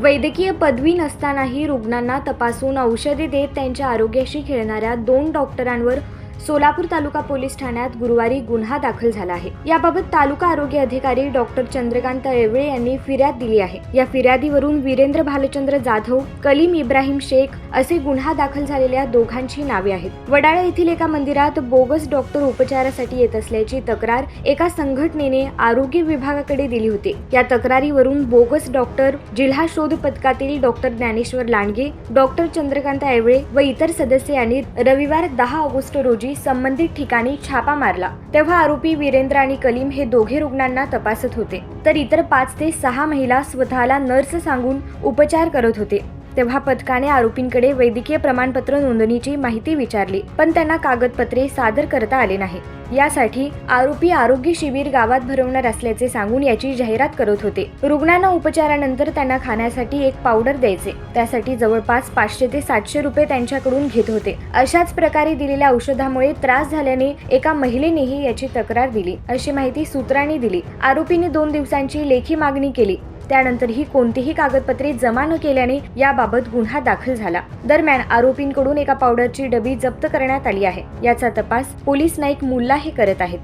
वैद्यकीय पदवी नसतानाही रुग्णांना तपासून औषधे देत त्यांच्या आरोग्याशी खेळणाऱ्या दोन डॉक्टरांवर सोलापूर तालुका पोलीस ठाण्यात गुरुवारी गुन्हा दाखल झाला आहे. याबाबत तालुका आरोग्य अधिकारी डॉक्टर चंद्रकांत येवळे यांनी फिर्याद दिली आहे. या फिर्यादीवरून वीरेंद्र भालचंद्र जाधव कलीम इब्राहिम शेख असे गुन्हा दाखल झालेल्या दोघांची नावे आहेत. वडाळा येथील एका मंदिरात बोगस डॉक्टर उपचारासाठी येत असल्याची तक्रार एका संघटनेने आरोग्य विभागाकडे दिली होती. या तक्रारीवरून बोगस डॉक्टर जिल्हा शोध पथकातील डॉक्टर ज्ञानेश्वर लांडगे डॉक्टर चंद्रकांत येवळे व इतर सदस्य यांनी रविवार दहा ऑगस्ट रोजी संबंधित ठिकाणी छापा मारला. तेव्हा आरोपी वीरेंद्र आणि कलीम हे दोघे रुग्णांना तपासत होते. तर इतर पाच ते सहा महिला स्वतःला नर्स सांगून उपचार करत होते. तेव्हा पथकाने आरोपींकडे वैद्यकीय प्रमाणपत्र नोंदणीची माहिती विचारली. पण त्यांना कागदपत्रे सादर करता आले नाही. यासाठी आरोपी आरोग्य शिबिर गावात भरवणार असल्याचे सांगून याची जाहिरात करत होते. रुग्णांना उपचारानंतर त्यांना खाण्यासाठी एक पावडर द्यायचे. त्यासाठी जवळपास पाचशे ते सातशे रुपये त्यांच्याकडून घेत होते. अशाच प्रकारे दिलेल्या औषधामुळे त्रास झाल्याने एका महिलेनेही याची तक्रार दिली. अशी माहिती सूत्रांनी दिली. आरोपीने दोन दिवसांची लेखी मागणी केली. त्यानंतरही कोणतीही कागदपत्रे जमा न केल्याने याबाबत गुन्हा दाखल झाला. दरम्यान आरोपींकडून एका पावडरची डबी जप्त करण्यात आली आहे. याचा तपास पोलीस नाईक मुल्ला हे करत आहेत.